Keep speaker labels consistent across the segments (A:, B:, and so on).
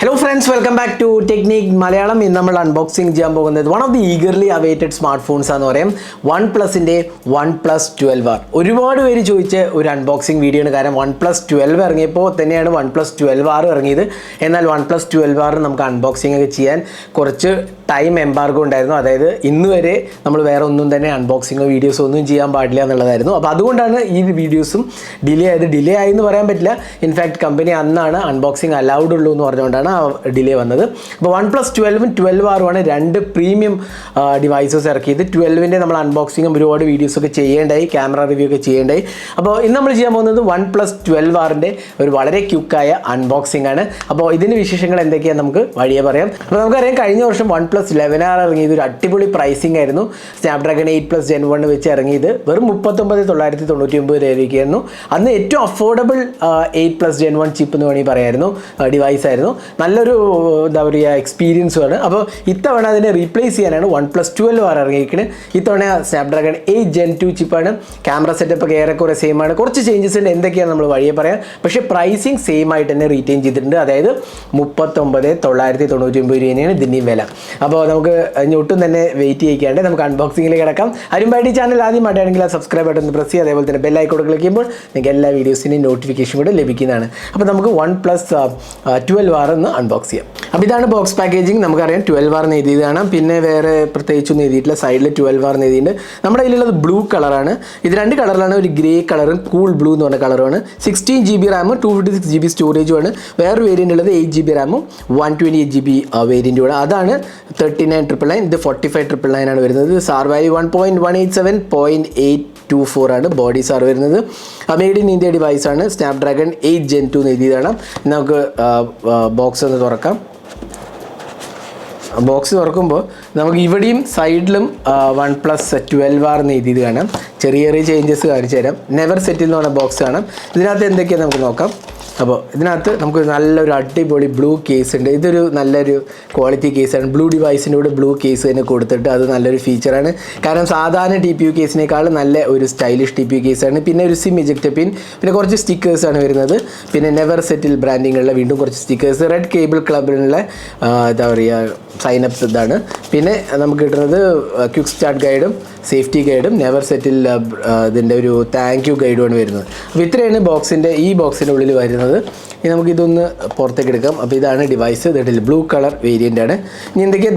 A: Hello friends welcome back to technique Malayalam ഇന്ന് നമ്മൾ unboxing ചെയ്യാൻ പോകുന്നത് one of the eagerly awaited smart phones എന്ന് പറയും. വൺ പ്ലസിന്റെ വൺ പ്ലസ് ട്വൽവ് ആർ ഒരുപാട് പേര് ചോദിച്ച ഒരു അൺബോക്സിംഗ് വീഡിയോ ആണ്. കാരണം വൺ പ്ലസ് ട്വൽവ് ഇറങ്ങിയപ്പോൾ തന്നെയാണ് വൺ പ്ലസ് ട്വൽവ് ആർ ഇറങ്ങിയത്. എന്നാൽ വൺ പ്ലസ് ട്വൽവ് ആർ നമുക്ക് അൺബോക്സിംഗ് ഒക്കെ ചെയ്യാൻ കുറച്ച് ടൈം എംബാർഗോ ഉണ്ടായിരുന്നു. അതായത് ഇന്ന് വരെ നമ്മൾ വേറെ ഒന്നും തന്നെ അൺബോക്സിങ്ങോ വീഡിയോസോ ഒന്നും ചെയ്യാൻ പാടില്ല എന്നുള്ളതായിരുന്നു. അപ്പോൾ അതുകൊണ്ടാണ് ഈ വീഡിയോസും ഡിലേ ആയത്. ഡിലേ ആയി എന്ന് പറയാൻ പറ്റില്ല. ഇൻഫാക്ട് കമ്പനി അന്നാണ് അൺബോക്സിങ് അലൗഡ് ഉള്ളൂ എന്ന് പറഞ്ഞുകൊണ്ടാണ് ആ ഡിലേ വന്നത്. അപ്പോൾ വൺ പ്ലസ് ട്വൽവും ട്വൽവ് ആറുമാണ് രണ്ട് പ്രീമിയം ഡിവൈസസ് ഇറക്കിയത്. ട്വൽവിന്റെ നമ്മൾ അൺബോക്സിങ്ങും ഒരുപാട് വീഡിയോസൊക്കെ ചെയ്യേണ്ടായി. ക്യാമറ റിവ്യൂ ഒക്കെ ചെയ്യേണ്ടായി. അപ്പോൾ ഇന്ന് നമ്മൾ ചെയ്യാൻ പോകുന്നത് വൺ പ്ലസ് ട്വൽവ് ആറിന്റെ ഒരു വളരെ ക്യുക്കായ അൺബോക്സിംഗ് ആണ്. അപ്പോൾ ഇതിന്റെ വിശേഷങ്ങൾ എന്തൊക്കെയാണ് നമുക്ക് വഴിയെ പറയാം. അപ്പോൾ നമുക്കറിയാം കഴിഞ്ഞ വർഷം വൺ പ്ലസ് ലെവൻ ആർ ഇറങ്ങിയത്. ഒരു അടിപൊളി പ്രൈസിംഗ് ആയിരുന്നു. Snapdragon eight plus gen one വെച്ച് ഇറങ്ങിയത്. വെറും മുപ്പത്തൊമ്പത് തൊള്ളായിരത്തി തൊണ്ണൂറ്റി ഒമ്പത് രൂപയ്ക്കായിരുന്നു. അന്ന് ഏറ്റവും affordable eight plus gen one chip എന്ന് വേണമെങ്കിൽ പറയായിരുന്നു. ഡിവൈസ് ആയിരുന്നു. നല്ലൊരു എന്താ പറയുക എക്സ്പീരിയൻസുമാണ് അപ്പോൾ ഇത്തവണ അതിനെ റീപ്ലേസ് ചെയ്യാനാണ് വൺ പ്ലസ് ട്വൽവ് ആർ ഇറങ്ങിയിരിക്കുന്നത് ഇത്തവണ സ്നാപ്ഡ്രാഗൺ എയ്റ്റ് ജെൻ ടു ചിപ്പാണ് ക്യാമറ സെറ്റപ്പ് ഒക്കെ ഏറെക്കുറെ സെയിം ആണ്. കുറച്ച് ചേഞ്ചസ് ഉണ്ട്. എന്തൊക്കെയാണ് നമ്മൾ വഴിയെ പറയാം. പക്ഷേ പ്രൈസിങ് സെയിം ആയിട്ട് തന്നെ റീറ്റെയിൻ ചെയ്തിട്ടുണ്ട്. അതായത് മുപ്പത്തൊമ്പത് തൊള്ളായിരത്തി തൊണ്ണൂറ്റി ഒമ്പത് രൂപയാണ് ഇതിന്റെയും വില. അപ്പോൾ നമുക്ക് ഇനി ഒട്ടും തന്നെ വെയിറ്റ് ചെയ്യിക്കാണ്ട് നമുക്ക് അൺബോക്സിംഗിൽ കിടക്കാം. അരുമ്പാടി ചാനൽ ആദ്യമായിട്ടാണെങ്കിൽ ആ സബ്സ്ക്രൈബ് ബട്ടൺ ഒന്ന് പ്രസ് ചെയ്യുക. അതേപോലെ തന്നെ ബെല്ലൈക്കോട് ക്ലിക്ക് ചെയ്യുമ്പോൾ നിങ്ങൾക്ക് എല്ലാ വീഡിയോസിന്റെയും നോട്ടിഫിക്കേഷൻ കൂടെ ലഭിക്കുന്നതാണ്. അപ്പോൾ നമുക്ക് വൺ പ്ലസ് ട്വൽവ് ആർ എന്ന് അൺബോക്സ് ചെയ്യാം. അപ്പോൾ ഇതാണ് ബോക്സ് പാക്കേജിങ് നമുക്കറിയാം ട്വൽവ് ആർ എഴുതിയതാണ് പിന്നെ വേറെ പ്രത്യേകിച്ചൊന്നും എഴുതിയിട്ടില്ല. സൈഡിൽ ട്വൽവ് ആർ എഴുതിയിട്ടുണ്ട്. നമ്മുടെ കയ്യിലുള്ളത് ബ്ലൂ കളറാണ് ഇത് രണ്ട് കളറിലാണ് ഒരു ഗ്രേ കളറും കൂൾ ബ്ലൂ എന്ന് പറഞ്ഞ കളറുമാണ് സിക്സ്റ്റീൻ ജി ബി റാമും two fifty six G B സ്റ്റോറേജുമാണ് വേറൊരു വേരിയന്റ് ഉള്ളത് എയ്റ്റ് ജി ബി റാമും one twenty eight G B വേരിയന്റുമാണ് അതാണ് തേർട്ടി നയൻ ട്രിപ്പിൾ നയൻ ഇത് ഫോർട്ടി ഫൈവ് ട്രിപ്പിൾ നയൻ ആണ് വരുന്നത്. SAR value one point one eight seven point eight two four ആണ് body sir വരുന്നത്. Made in India device ആണ്. Snapdragon eight gen two എഴുതിയതാണ്. നമുക്ക് box ഒന്ന് തുറക്കാം. ബോക്സ് തുറക്കുമ്പോൾ നമുക്ക് ഇവിടെയും സൈഡിലും വൺ പ്ലസ് ട്വൽവ് ആർ എന്ന് എഴുതിയത് കാണാം ചെറിയ ചെറിയ ചേഞ്ചസ് കാണിച്ചു തരാം. നെവർ സെറ്റിൽ എന്ന് പറഞ്ഞ ബോക്സ് കാണാം ഇതിനകത്ത് എന്തൊക്കെയാണ് നമുക്ക് നോക്കാം. അപ്പോൾ ഇതിനകത്ത് നമുക്ക് നല്ലൊരു അടിപൊളി ബ്ലൂ കേസ് ഉണ്ട്. ഇതൊരു നല്ലൊരു ക്വാളിറ്റി കേസാണ് ബ്ലൂ ഡിവൈസിന്റെ കൂടെ ബ്ലൂ കേസ് തന്നെ കൊടുത്തിട്ട് അത് നല്ലൊരു ഫീച്ചറാണ് കാരണം സാധാരണ ടി പി യു കേസിനേക്കാൾ നല്ല ഒരു സ്റ്റൈലിഷ് ടി പി യു കേസാണ് പിന്നെ ഒരു സിം ഇജക്റ്റ് പിൻ പിന്നെ കുറച്ച് സ്റ്റിക്കേഴ്സാണ് വരുന്നത്. പിന്നെ നെവർ സെറ്റിൽ ബ്രാൻഡിങ്ങുള്ള വീണ്ടും കുറച്ച് സ്റ്റിക്കേഴ്സ് റെഡ് കേബിൾ ക്ലബിനുള്ള എന്താ പറയുക സൈനപ്സ് ഇതാണ്. പിന്നെ നമുക്ക് കിട്ടുന്നത് ക്വിക്ക് സ്റ്റാർട്ട് ഗൈഡും സേഫ്റ്റി ഗൈഡും നെവർ സെറ്റിൽ ഇതിന്റെ ഒരു താങ്ക് യു ഗൈഡുമാണ് വരുന്നത്. അപ്പോൾ ഇത്രയാണ് ബോക്സിന്റെ ഈ ബോക്സിന്റെ ഉള്ളിൽ വരുന്നത്. ഇനി നമുക്കിതൊന്ന് പുറത്തേക്ക് എടുക്കാം. അപ്പോൾ ഇതാണ് ഡിവൈസ് ഇതിൽ ബ്ലൂ കളർ വേരിയന്റ് ആണ്. ഇനി എന്തൊക്കെ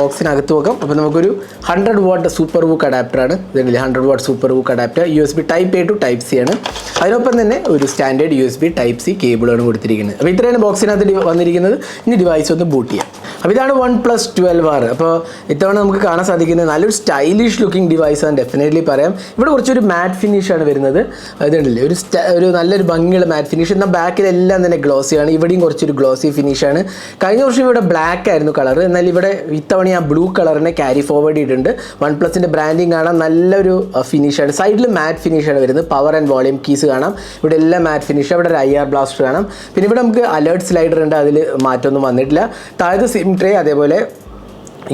A: ബോക്സിനകത്ത് നോക്കാം. അപ്പോൾ നമുക്കൊരു hundred watt super book adapter ആണ്. ഇതിൽ hundred watt super book adapter U S B type A to type C ആണ്. അതിനൊപ്പം തന്നെ ഒരു standard U S B type C കേബിളാണ് കൊടുത്തിരിക്കുന്നത്. അപ്പോൾ ഇത്രയാണ് ബോക്സിനകത്ത് വന്നിരിക്കുന്നത്. ഇനി ഡിവൈസ് ഒന്ന് ബൂട്ട് ചെയ്യാം. അപ്പോൾ ഇതാണ് വൺ പ്ലസ് ട്വൽവ് ആർ അപ്പോൾ ഇത്തവണ നമുക്ക് കാണാൻ സാധിക്കുന്നത് നല്ലൊരു സ്റ്റൈലിഷ് ലുക്കിംഗ് ഡിവൈസ് ആണ്. ഡെഫിനറ്റ്ലി പറയാം. ഇവിടെ കുറച്ചൊരു മാറ്റ് ഫിനിഷാണ് വരുന്നത്. ഇതുണ്ടല്ലേ ഒരു ഒരു നല്ലൊരു ഭംഗിയുള്ള മാറ്റ് ഫിനിഷ് എന്നാൽ ബാക്കിലെല്ലാം തന്നെ ഗ്ലോസി ആണ്. ഇവിടെയും കുറച്ചൊരു ഗ്ലോസി ഫിനിഷാണ് കഴിഞ്ഞ വർഷം ഇവിടെ ബ്ലാക്ക് ആയിരുന്നു കളർ എന്നാൽ ഇവിടെ ഇത്തവണ ആ ബ്ലൂ കളറിനെ ക്യാരി ഫോർവേഡ് ചെയ്തിട്ടുണ്ട്. വൺ പ്ലസിന്റെ ബ്രാൻഡിങ് കാണാൻ നല്ലൊരു ഫിനിഷാണ് സൈഡിൽ മാറ്റ് ഫിനിഷാണ് വരുന്നത്. പവർ ആൻഡ് വോളിയം കീസ് കാണാം. ഇവിടെ എല്ലാം മാറ്റ് ഫിനിഷ് അവിടെ ഒരു ഐ ആർ ബ്ലാസ്റ്റർ കാണാം. പിന്നെ ഇവിടെ നമുക്ക് അലേർട്ട് സ്ലൈഡർ ഉണ്ട്. അതിൽ മാറ്റമൊന്നും വന്നിട്ടില്ല. താഴത്ത് സിം ട്രേ അതേപോലെ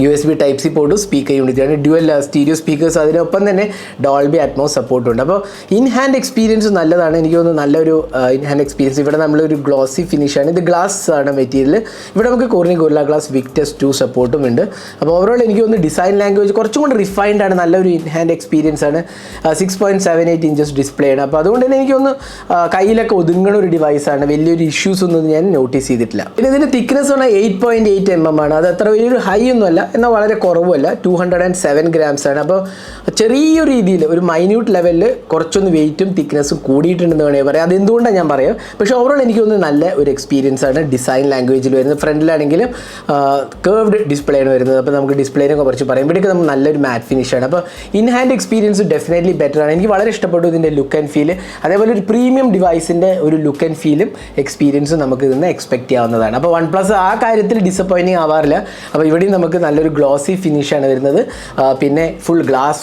A: U S B type C പോർട്ടും speaker യൂണിറ്റാണ് ഡ്യുവൽ സ്റ്റീരിയോ സ്പീക്കേഴ്സ് അതിനൊപ്പം തന്നെ ഡോൾബി അറ്റ്മോസ് സപ്പോർട്ട് ഉണ്ട്. അപ്പോൾ ഇൻ ഹാൻഡ് എക്സ്പീരിയൻസ് നല്ലതാണ്. എനിക്ക് തോന്നുന്നു നല്ലൊരു ഇൻ ഹാൻഡ് എക്സ്പീരിയൻസ് ഇവിടെ നമ്മളൊരു ഗ്ലോസി ഫിനിഷാണ് ഇത് ഗ്ലാസ് ആണ് മെറ്റീരിയൽ ഇവിടെ നമുക്ക് Corning Gorilla glass Victus two സപ്പോർട്ടും ഉണ്ട്. അപ്പോൾ ഓവറോൾ എനിക്ക് തോന്നുന്നു ഡിസൈൻ ലാംഗ്വേജ് കുറച്ചും കൂടി റിഫൈൻഡ് ആണ്. നല്ലൊരു ഇൻ ഹാൻഡ് എക്സ്പീരിയൻസ് ആണ് six point seven eight inches display ആണ്. അപ്പോൾ അതുകൊണ്ട് തന്നെ എനിക്ക് തോന്നുന്നു ആ, കയ്യിലൊക്കെ ഒതുങ്ങണ ഒരു ഡിവൈസാണ് വലിയൊരു ഇഷ്യൂസ് ഒന്നും ഞാൻ നോട്ടീസ് ചെയ്തിട്ടില്ല. പിന്നെ ഇതിന്റെ തിക്നെസ് പറഞ്ഞാൽ eight point eight M M ആണ്. അത് അത്ര വലിയൊരു ഹൈ ഒന്നുമല്ല എന്നാൽ വളരെ കുറവുമല്ല. Two hundred and seven grams ആണ്. അപ്പോൾ ചെറിയ രീതിയിൽ ഒരു മൈന്യൂട്ട് ലെവലിൽ കുറച്ചൊന്ന് വെയിറ്റും തിക്നെസ്സും കൂടിയിട്ടുണ്ടെന്ന് വേണമെങ്കിൽ പറയാം. അതെന്തുകൊണ്ടാണ് ഞാൻ പറയാം? പക്ഷേ ഓവറോൾ എനിക്ക് തോന്നുന്നത് നല്ല ഒരു എക്സ്പീരിയൻസ് ആണ് ഡിസൈൻ ലാംഗ്വേജിൽ വരുന്നത്. ഫ്രണ്ടിലാണെങ്കിലും കേർവ്ഡ് ഡിസ്പ്ലേ ആണ് വരുന്നത്. അപ്പോൾ നമുക്ക് ഡിസ്പ്ലേനെ കുറച്ച് പറയും. ഇവിടെയൊക്കെ നമുക്ക് നല്ലൊരു മാറ്റ് ഫിനിഷ് ആണ്. അപ്പോൾ in hand experience definitely better ആണ്. എനിക്ക് വളരെ ഇഷ്ടപ്പെട്ടു ഇതിന്റെ ലുക്ക് ആൻഡ് ഫീൽ അതേപോലെ ഒരു പ്രീമിയം ഡിവൈസിന്റെ ഒരു ലുക്ക് ആൻഡ് ഫീലും എക്സ്പീരിയൻസും നമുക്ക് ഇതിൽ നിന്ന് എക്സ്പെക്ട് ചെയ്യാവുന്നതാണ്. അപ്പോൾ വൺ പ്ലസ് ആ കാര്യത്തിൽ ഡിസപ്പോയിന്റിങ് ആവാറില്ല. അപ്പോൾ ഇവിടെയും നമുക്ക് നല്ലൊരു ഗ്ലോസി ഫിനിഷാണ് വരുന്നത്. പിന്നെ full glass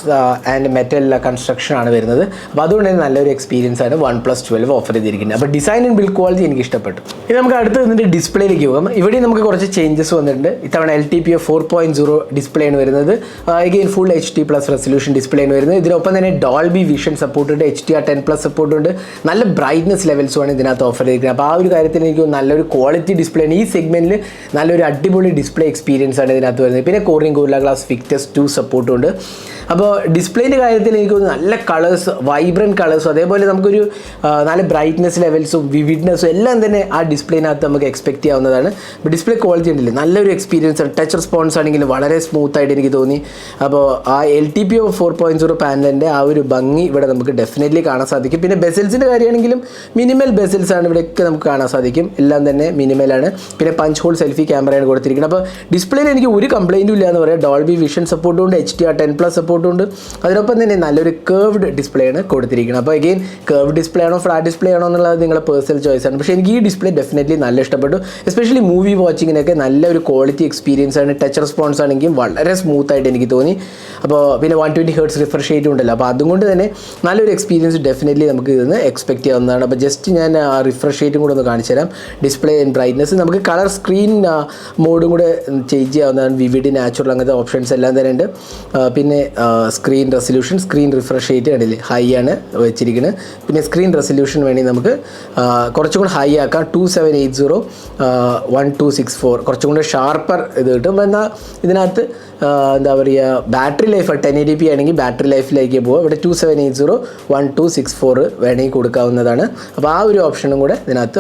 A: and metal construction ആണ് വരുന്നത്. അപ്പോൾ അതുകൊണ്ട് തന്നെ നല്ലൊരു എക്സ്പീരിയൻസ് ആണ് വൺ പ്ലസ് ട്വൽവ് ഓഫർ ചെയ്തിരിക്കുന്നത്. അപ്പോൾ ഡിസൈൻ ആൻഡ് ബിൽഡ് ക്വാളിറ്റി എനിക്ക് ഇഷ്ടപ്പെട്ടു. ഇനി നമുക്ക് അടുത്ത് ഇതിന്റെ ഡിസ്പ്ലേയിലേക്ക് പോകാം. ഇവിടെ നമുക്ക് കുറച്ച് ചേഞ്ചസ് വന്നിട്ടുണ്ട്. ഇത്തവണ L T P A four point zero display ആണ് വരുന്നത്. Again full H D plus resolution display ആണ് വരുന്നത്. ഇതിനൊപ്പം തന്നെ ഡോൾബി വിഷൻ സപ്പോർട്ട് ഉണ്ട് H D R ten plus support ഉണ്ട്. നല്ല ബ്രൈറ്റ്നസ് ലെവൽസുമാണ് ഇതിനകത്ത് ഓഫർ ചെയ്തിരിക്കുന്നത്. അപ്പോൾ ആ ഒരു കാര്യത്തിൽ എനിക്ക് നല്ലൊരു ക്വാളിറ്റി ഡിസ്പ്ലേ ആണ്. ഈ സെഗ്മെന്റിൽ നല്ലൊരു അടിപൊളി ഡിസ്പ്ലേ എക്സ്പീരിയൻസ് ആണ് ഇതിനകത്ത് വരുന്നത്. പിന്നെ കോറിയൻ ഗോറില ഗ്ലാസ് ഫിക്റ്റസ് ടു സപ്പോർട്ടും ഉണ്ട് അപ്പോൾ ഡിസ്പ്ലേന്റെ കാര്യത്തിൽ എനിക്ക് നല്ല കളേഴ്സ് വൈബ്രന്റ് കളേഴ്സും അതേപോലെ നമുക്കൊരു നല്ല ബ്രൈറ്റ്നസ് ലെവൽസും വിവിഡ്നെസ്സും എല്ലാം തന്നെ ആ ഡിസ്പ്ലേനകത്ത് നമുക്ക് എക്സ്പെക്ട് ചെയ്യാവുന്നതാണ്. അപ്പോൾ ഡിസ്പ്ലേ ക്വാളിറ്റി ഉണ്ടല്ലേ. നല്ലൊരു എക്സ്പീരിയൻസ് ടച്ച് റെസ്പോൺസ് ആണെങ്കിലും വളരെ സ്മൂത്ത് ആയിട്ട് എനിക്ക് തോന്നി. അപ്പോൾ ആ L T P four point zero പാനലിന്റെ ആ ഒരു ഭംഗി ഇവിടെ നമുക്ക് ഡെഫിനറ്റ്ലി കാണാൻ സാധിക്കും. പിന്നെ ബെസൽസിന്റെ കാര്യമാണെങ്കിലും മിനിമൽ ബെസൽസ് ആണ് ഇവിടെയൊക്കെ നമുക്ക് കാണാൻ സാധിക്കും. എല്ലാം തന്നെ മിനിമലാണ് പിന്നെ പഞ്ച് ഹോൾ സെൽഫി ക്യാമറയാണ് കൊടുത്തിരിക്കുന്നത്. അപ്പോൾ ഡിസ്പ്ലേയിൽ എനിക്ക് ഒരു കംപ്ലൈന്റും ഇല്ല എന്ന് പറയാം. ഡോൾബി വിഷൻ സപ്പോർട്ടും ഉണ്ട് H D R ten plus സപ്പോർട്ടും ഉണ്ട്. അതിനൊപ്പം തന്നെ നല്ലൊരു കേർവ്ഡ് ഡിസ്പ്ലേ ആണ് കൊടുത്തിരിക്കുന്നത്. അപ്പോൾ അഗെയിൻ കേർവ് ഡിസ്പ്ലേ ആണോ ഫ്ലാറ്റ് ഡിസ്പ്ലേ ആണോ എന്നുള്ളത് നിങ്ങളുടെ പേഴ്സണൽ ചോയ്സ് ആണ്. പക്ഷേ എനിക്ക് ഈ ഡിസ്പ്ലേ ഡെഫിനറ്റ്ലി നല്ല ഇഷ്ടപ്പെട്ടു. എസ്പെഷ്യലി മൂവി വാച്ചിങ്ങിനൊക്കെ നല്ലൊരു ക്വാളിറ്റി എക്സ്പീരിയൻസ് ആണ്. ടച്ച് റെസ്പോൺസ് ആണെങ്കിൽ വളരെ സ്മൂത്ത് ആയിട്ട് എനിക്ക് തോന്നി. അപ്പോൾ പിന്നെ one twenty hertz refresh rate ഉണ്ടല്ലോ. അപ്പോൾ അതുകൊണ്ട് തന്നെ നല്ലൊരു എക്സ്പീരിയൻസ് ഡെഫിനറ്റ്ലി നമുക്ക് ഇതിന് എക്സ്പെക്ട് ചെയ്യാവുന്നതാണ്. അപ്പോൾ ജസ്റ്റ് ഞാൻ ആ റിഫ്രഷ് റേറ്റും കൂടെ ഒന്ന് കാണിച്ചു തരാം. ഡിസ്പ്ലേ ആൻഡ് ബ്രൈറ്റ്നസ് നമുക്ക് കളർ സ്ക്രീൻ മോഡും കൂടെ ചേഞ്ച് ചെയ്യാവുന്നതാണ്. വിവിഡ് നാച്ചുറൽ അങ്ങനത്തെ ഓപ്ഷൻസ് എല്ലാം തന്നെ ഉണ്ട്. പിന്നെ screen resolution screen refresh rate കണ്ടില്ലേ? ഹൈ ആണ് വെച്ചിരിക്കുന്നത് പിന്നെ സ്ക്രീൻ റെസൊല്യൂഷൻ വേണമെങ്കിൽ നമുക്ക് കുറച്ചുകൂടി കുറച്ചും കൂടെ ഹൈ ആക്കാം. Two seven eight zero one two six four കുറച്ചും കൂടെ ഷാർപ്പർ ഇത് കിട്ടും. എന്നാൽ ഇതിനകത്ത് എന്താ പറയുക battery life ten A D P ആണെങ്കിൽ ബാറ്ററി ലൈഫിലേക്ക് പോകും ഇവിടെ two seven eight zero one two six four വേണമെങ്കിൽ കൊടുക്കാവുന്നതാണ്. അപ്പോൾ ആ ഒരു ഓപ്ഷനും കൂടെ ഇതിനകത്ത്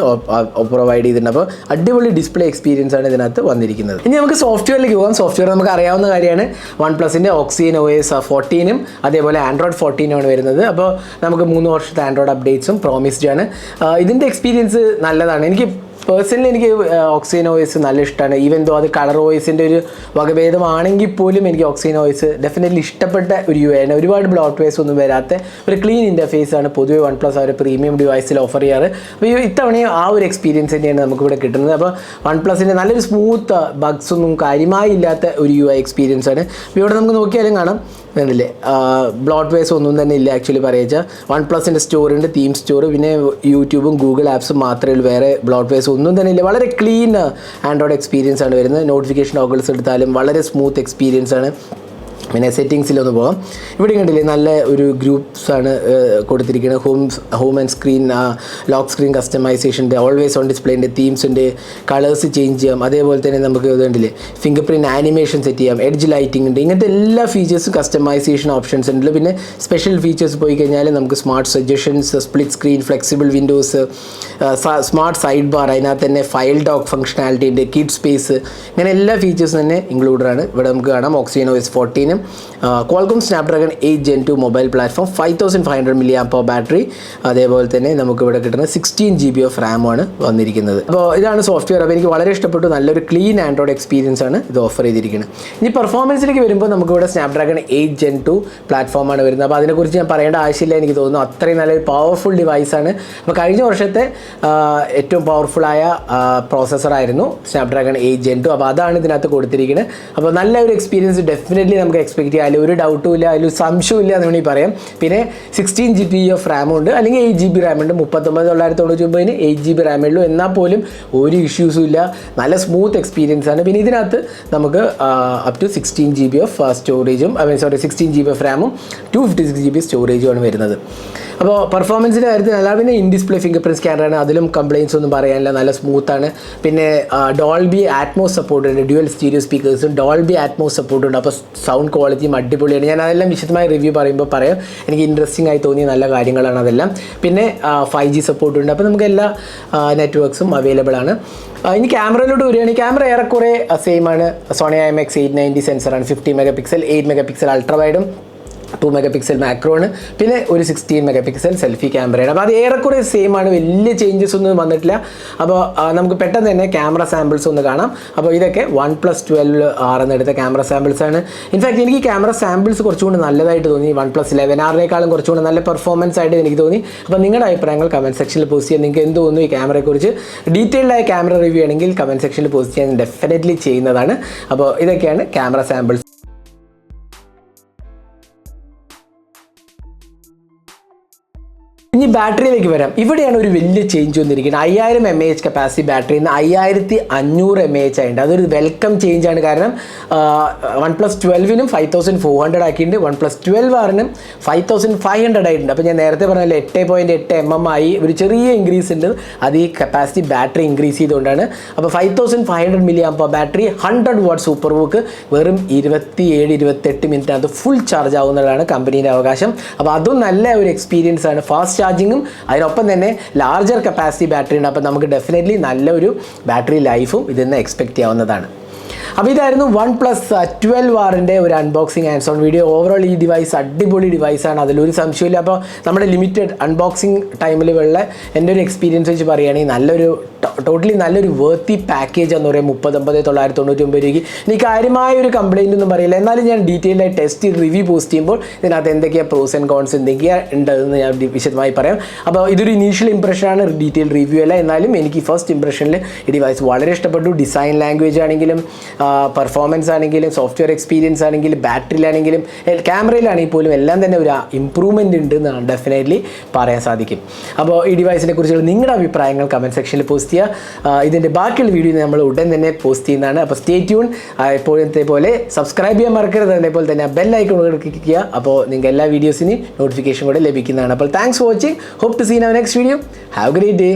A: പ്രൊവൈഡ് ചെയ്തിട്ടുണ്ട്. അപ്പോൾ അടിപൊളി ഡിസ്പ്ലേ എക്സ്പീരിയൻസ് ആണ് ഇതിനകത്ത് വന്നിരിക്കുന്നത്. ഇനി നമുക്ക് സോഫ്റ്റ്വെയറിലേക്ക് പോകാം. സോഫ്റ്റ്വെയർ നമുക്ക് അറിയാവുന്ന കാര്യമാണ്. വൺ പ്ലസിന്റെ ഓക്സിജൻ ഒ എസ് ഫോർട്ടീനും അതേപോലെ ആൻഡ്രോയിഡ് ഫോർട്ടീനും ആണ് വരുന്നത്. അപ്പോൾ നമുക്ക് മൂന്ന് വർഷത്തെ ആൻഡ്രോയിഡ് അപ്ഡേറ്റ്സും പ്രോമിസ്ഡ് ആണ്. ഇതിന്റെ എക്സ്പീരിയൻസ് നല്ലതാണ്. എനിക്ക് പേഴ്സണലി എനിക്ക് ഓക്സിജൻ ഓയിസ് നല്ല ഇഷ്ടമാണ് ഈവൻ ദോ അത് കളർ ഓയിസിന്റെ ഒരു വകഭേദമാണെങ്കിൽ പോലും എനിക്ക് ഓക്സിജൻ ഓയിസ് ഡെഫിനറ്റ്ലി ഇഷ്ടപ്പെട്ട ഒരു യു ആണ്. ഒരുപാട് ബ്ലോട്ട് വേസ് ഒന്നും വരാത്ത ഒരു ക്ലീൻ ഇന്റർഫേസ് ആണ് പൊതുവെ വൺ പ്ലസ് ഒരു പ്രീമിയം ഡിവൈസിൽ ഓഫർ ചെയ്യാറ്. അപ്പോൾ ഇത്തവണയും ആ ഒരു എക്സ്പീരിയൻസ് തന്നെയാണ് നമുക്കിവിടെ കിട്ടുന്നത്. അപ്പോൾ വൺ പ്ലസിന്റെ നല്ലൊരു സ്മൂത്ത് ബഗ്സ് ഒന്നും കാര്യമായി ഇല്ലാത്ത ഒരു യു ഐ എക്സ്പീരിയൻസ് ആണ്. ഇവിടെ നമുക്ക് നോക്കിയാലും കാണാം. വേണ്ടില്ലേ ബ്ലോട്ട് വേസ് ഒന്നും തന്നെ ഇല്ല ആക്ച്വലി പറയുക വൺ പ്ലസിന്റെ സ്റ്റോറുണ്ട് തീം സ്റ്റോർ പിന്നെ യൂട്യൂബും ഗൂഗിൾ ആപ്സും മാത്രമേ ഉള്ളൂ. വേറെ ബ്ലോട്ട് വേസ് ഒന്നും തന്നെ ഇല്ല വളരെ ക്ലീൻ ആൻഡ്രോയിഡ് എക്സ്പീരിയൻസ് ആണ് വരുന്നത്. നോട്ടിഫിക്കേഷൻ ഓഗിൾസ് എടുത്താലും വളരെ സ്മൂത്ത് എക്സ്പീരിയൻസ് ആണ്. പിന്നെ സെറ്റിങ്സിലൊന്ന് പോകാം ഇവിടെ കണ്ടില്ലേ നല്ല ഒരു ഗ്രൂപ്പ്സാണ് കൊടുത്തിരിക്കുന്നത് home home and screen lock screen കസ്റ്റമൈസേഷന്റെ always on ഡിസ്പ്ലേന്റെ തീംസിന്റെ കളേഴ്സ് ചേഞ്ച് ചെയ്യാം. അതേപോലെ തന്നെ നമുക്ക് ഇത് കണ്ടില്ലേ ഫിംഗർ പ്രിന്റ് ആനിമേഷൻ സെറ്റ് ചെയ്യാം എഡ്ജ് ലൈറ്റിംഗ് ഉണ്ട്. ഇങ്ങനത്തെ എല്ലാ ഫീച്ചേഴ്സും കസ്റ്റമൈസേഷൻ ഓപ്ഷൻസ് ഉണ്ട്. പിന്നെ സ്പെഷ്യൽ ഫീച്ചേഴ്സ് പോയി കഴിഞ്ഞാൽ നമുക്ക് smart suggestions split screen flexible windows smart side bar അതിനകത്ത് തന്നെ ഫയൽ ഡോക്ക് ഫംഗ്ഷനാലിറ്റി ഉണ്ട് കിഡ് സ്പേസ് ഇങ്ങനെ എല്ലാ ഫീച്ചേഴ്സും തന്നെ ഇൻക്ലൂഡഡ് ആണ്. ഇവിടെ നമുക്ക് കാണാം. Oxygen ഓയിസ് S ഫോർട്ടീനും Qualcomm Snapdragon eight gen two mobile platform five thousand five hundred milli ആപ്പോ ബാറ്ററി അതേപോലെ തന്നെ നമുക്ക് ഇവിടെ കിട്ടുന്ന സിക്സ്റ്റീൻ ജി ബി ഓഫ് റാമാണ് വന്നിരിക്കുന്നത്. അപ്പോൾ ഇതാണ് സോഫ്റ്റ്വെയർ അപ്പോൾ എനിക്ക് വളരെ ഇഷ്ടപ്പെട്ടു. നല്ലൊരു ക്ലീൻ ആൻഡ്രോയിഡ് എക്സ്പീരിയൻസ് ആണ് ഇത് ഓഫർ ചെയ്തിരിക്കുന്നത് ഇനി പെർഫോമൻസിലേക്ക് വരുമ്പോൾ നമുക്ക് ഇവിടെ സ്നാപ്ഡ്രാഗൺ എയ്റ്റ് ജെൻ ടു പ്ലാറ്റ്ഫോമാണ് വരുന്നത്. അപ്പോൾ അതിനെക്കുറിച്ച് ഞാൻ പറയേണ്ട ആവശ്യമില്ല എനിക്ക് തോന്നുന്നു. അത്രയും നല്ലൊരു പവർഫുൾ ഡിവൈസാണ് അപ്പോൾ കഴിഞ്ഞ വർഷത്തെ ഏറ്റവും പവർഫുള്ളായ പ്രോസസ്സറായിരുന്നു സ്നാപ്ഡ്രാഗൺ എയ്റ്റ് ജെൻ ടു അപ്പോൾ അതാണ് ഇതിനകത്ത് കൊടുത്തിരിക്കുന്നത് അപ്പോൾ നല്ല ഒരു എക്സ്പീരിയൻസ് ഡെഫിനറ്റ്ലി നമുക്ക് എക്സ്പെക്ട് ചെയ്യാം. അതിൽ ഒരു ഡൗട്ടും ഇല്ല അതിൽ സംശയവും ഇല്ല എന്ന് വേണമെങ്കിൽ പറയാം. പിന്നെ സിക്സ്റ്റീൻ ജി ബി ഓഫ് റാമും ഉണ്ട്. അല്ലെങ്കിൽ എയ്റ്റ് ജി ബി റാം ഉണ്ട്. മുപ്പത്തൊമ്പത് തൊള്ളായിരത്തി തൊണ്ണൂറ്റി ഒമ്പതിന് എയ്റ്റ് ജി ബി റാമേ ഉള്ളൂ. എന്നാൽ പോലും ഒരു ഇഷ്യൂസും ഇല്ല. നല്ല സ്മൂത്ത് എക്സ്പീരിയൻസ് ആണ്. പിന്നെ ഇതിനകത്ത് നമുക്ക് up to sixteen G B of സ്റ്റോറേജും sorry sixteen G B of റാമും two fifty six G B സ്റ്റോറേജുമാണ് വരുന്നത്. അപ്പോൾ പെർഫോമൻസിന്റെ കാര്യത്തിൽ അല്ല പിന്നെ ഇൻ ഡിസ്പ്ലേ ഫിംഗർ പ്രിന്റ് സ്കാനറാണ് അതിലും കംപ്ലയിൻസ് ഒന്നും പറയാനില്ല. നല്ല സ്മൂത്താണ് പിന്നെ ഡോൾബി ആറ്റ്മോസ് സപ്പോർട്ട് ഉണ്ട്. ഡ്യുവൽ സ്റ്റീരിയോ സ്പീക്കേഴ്സും ഡോൾബി ആറ്റ്മോസ് സപ്പോർട്ട് ഉണ്ട്. അപ്പോൾ സൗണ്ട് ക്വാളിറ്റിയും അടിപൊളിയാണ്. ഞാൻ അതെല്ലാം വിശദമായ റിവ്യൂ പറയുമ്പോൾ പറയാം. എനിക്ക് ഇൻട്രസ്റ്റിംഗ് ആയി തോന്നിയ നല്ല കാര്യങ്ങളാണ് അതെല്ലാം. പിന്നെ ഫൈവ് ജി സപ്പോർട്ട് ഉണ്ട്. അപ്പോൾ നമുക്ക് എല്ലാ നെറ്റ്വർക്ക്സും അവൈലബിൾ ആണ്. ഇനി ക്യാമറയിലോട്ട് വരികയാണെങ്കിൽ ക്യാമറ ഏറെക്കുറെ സെയിം ആണ്. Sony I M X eight ninety സെൻസറാണ് fifty megapixel eight megapixel ultra വൈഡും two mega pixel മാക്രോണ് പിന്നെ ഒരു സിക്സ്റ്റീൻ മെഗാ പിക്സൽ സെൽഫി ക്യാമറയാണ് അപ്പോൾ അത് ഏറെക്കുറെ സെയിം ആണ്. വലിയ ചേഞ്ചസ് ഒന്നും വന്നിട്ടില്ല. അപ്പോൾ നമുക്ക് പെട്ടെന്ന് തന്നെ ക്യാമറ സാമ്പിൾസ് ഒന്ന് കാണാം. അപ്പോൾ ഇതൊക്കെ വൺ പ്ലസ് ട്വൽവ് ആർ എന്നെടുത്ത ക്യാമറ സാമ്പിൾസ് ആണ്. ഇൻഫാക്ട് എനിക്ക് ക്യാമറ സാമ്പിൾസ് കുറച്ചുകൂടി നല്ലതായിട്ട് തോന്നി. വൺ പ്ലസ് ഇലവൻ ആറിനേക്കാളും കുറച്ചുകൂടി നല്ല പെർഫോമൻസ് ആയിട്ട് എനിക്ക് തോന്നി. അപ്പോൾ നിങ്ങളുടെ അഭിപ്രായങ്ങൾ കമന്റ് സെക്ഷനിൽ പോസ്റ്റ് ചെയ്യാൻ നിങ്ങൾക്ക് എന്ത് തോന്നുന്നു ഈ ക്യാമറയെക്കുറിച്ച് ഡീറ്റെയിൽഡ് ആയ ക്യാമറ റിവ്യൂ ആണെങ്കിൽ കമന്റ് സെക്ഷനിൽ പോസ്റ്റ് ചെയ്യാൻ ഡെഫിനറ്റ്ലി ചെയ്യുന്നതാണ്. അപ്പോൾ ഇതൊക്കെയാണ് ക്യാമറ സാമ്പിൾസ് ബാറ്ററിയിലേക്ക് വരാം. ഇവിടെയാണ് ഒരു വലിയ ചേഞ്ച് വന്നിരിക്കുന്നത്. അയ്യായിരം M A H capacity battery നിന്ന് അയ്യായിരത്തി അഞ്ഞൂറ് എം എ എച്ച് ആയിട്ടുണ്ട്. അതൊരു വെൽക്കം ചേഞ്ച് ആണ്. കാരണം വൺ പ്ലസ് ട്വൽവിനും ഫൈവ് തൗസൻഡ് ഫോർ ഹൺഡ്രഡ് ആക്കിയിട്ടുണ്ട്. വൺ പ്ലസ് ട്വൽവ് ആറിനും ഫൈവ് തൗസൻഡ് ഫൈവ് ഹൺഡ്രഡ് ആയിട്ടുണ്ട്. അപ്പോൾ ഞാൻ നേരത്തെ പറഞ്ഞാൽ എട്ട് പോയിന്റ് എട്ട് എം എം ആയി ഒരു ചെറിയ ഇൻക്രീസ് ഉണ്ട്. അത് ഈ കപ്പാസിറ്റി ബാറ്ററി ഇൻക്രീസ് ചെയ്തുകൊണ്ടാണ്. അപ്പോൾ five thousand five hundred milli ആകുമ്പോൾ battery hundred watt super VOOC വെറും ഇരുപത്തി ഏഴ് ഇരുപത്തെട്ട് അത് ഫുൾ ചാർജ് ആവുന്നതാണ് കമ്പനിയുടെ അവകാശം. അപ്പോൾ അതും നല്ല ഒരു എക്സ്പീരിയൻസ് ആണ്. ഫാസ്റ്റ് ചാർജിങ്ങും അതിനൊപ്പം തന്നെ ലാർജർ കപ്പാസിറ്റി ബാറ്ററി ഉണ്ട്. അപ്പോൾ നമുക്ക് ഡെഫിനറ്റ്ലി നല്ലൊരു ബാറ്ററി ലൈഫും ഇതിൽ നിന്ന് എക്സ്പെക്റ്റ് ചെയ്യാവുന്നതാണ്. അപ്പോൾ ഇതായിരുന്നു വൺ പ്ലസ് ട്വൽവ് ആറിന്റെ ഒരു unboxing and on video overall ഈ ഡിവൈസ് അടിപൊളി ഡിവൈസാണ് അതിലൊരു സംശയമില്ല അപ്പോൾ നമ്മുടെ ലിമിറ്റഡ് അൺബോക്സിങ് ടൈമിൽ വെള്ള എന്റെ ഒരു എക്സ്പീരിയൻസ് വെച്ച് പറയുകയാണെങ്കിൽ നല്ലൊരു ടോട്ടലി നല്ലൊരു വേർത്തി പാക്കേജ് എന്ന് പറയുമ്പോൾ മുപ്പത്തൊമ്പത് തൊള്ളായിരത്തി തൊണ്ണൂറ്റി ഒമ്പത് രൂപയ്ക്ക്. ഇനി കാര്യമായ ഒരു കംപ്ലൈന്റ് ഒന്നും പറയില്ല. എന്നാലും ഞാൻ ഡീറ്റെയിൽഡ് ആയി ടെസ്റ്റ് റിവ്യൂ പോസ്റ്റ് ചെയ്യുമ്പോൾ ഇതിനകത്ത് എന്തൊക്കെയാണ് പ്രോസ് ആൻഡ് കോൺസ് എന്തൊക്കെയാണ് ഉണ്ടെന്ന് ഞാൻ വിശദമായി പറയാം. അപ്പോൾ ഇതൊരു ഇനീഷ്യൽ ഇംപ്രഷനാണ് ഡീറ്റെയിൽ റിവ്യൂ അല്ല. എന്നാലും എനിക്ക് ഫസ്റ്റ് ഇംപ്രഷനിൽ ഈ ഡിവൈസ് വളരെ ഇഷ്ടപ്പെട്ടു. ഡിസൈൻ ലാംഗ്വേജ് ആണെങ്കിലും പെർഫോമൻസ് ആണെങ്കിലും സോഫ്റ്റ്വെയർ എക്സ്പീരിയൻസ് ആണെങ്കിലും ബാറ്ററിയിലാണെങ്കിലും ക്യാമറയിലാണെങ്കിൽ പോലും എല്ലാം തന്നെ ഒരു ഇമ്പ്രൂവ്മെന്റ് ഉണ്ട് എന്നാണ് ഡെഫിനറ്റ്ലി പറയാൻ സാധിക്കും. അപ്പോൾ ഈ ഡിവൈസിനെ കുറിച്ചുള്ള നിങ്ങളുടെ അഭിപ്രായങ്ങൾ കമന്റ് സെക്ഷനിൽ പോസ്റ്റ് ചെയ്യുക. ഇതിന്റെ ബാക്കിയുള്ള വീഡിയോ നമ്മൾ ഉടൻ തന്നെ പോസ്റ്റ് ചെയ്യുന്നതാണ്. അപ്പോൾ സ്റ്റേ ട്യൂൺ എപ്പോഴത്തെ പോലെ സബ്സ്ക്രൈബ് ചെയ്യാൻ മറക്കരുത്. അതേപോലെ തന്നെ ബെൽ ഐക്കൺ ക്ലിക്ക് ചെയ്യുക. അപ്പോൾ നിങ്ങൾക്ക് എല്ലാ വീഡിയോസിനും നോട്ടിഫിക്കേഷൻ കൂടെ ലഭിക്കുന്നതാണ്. അപ്പോൾ thanks for watching hope to seen our next video have great day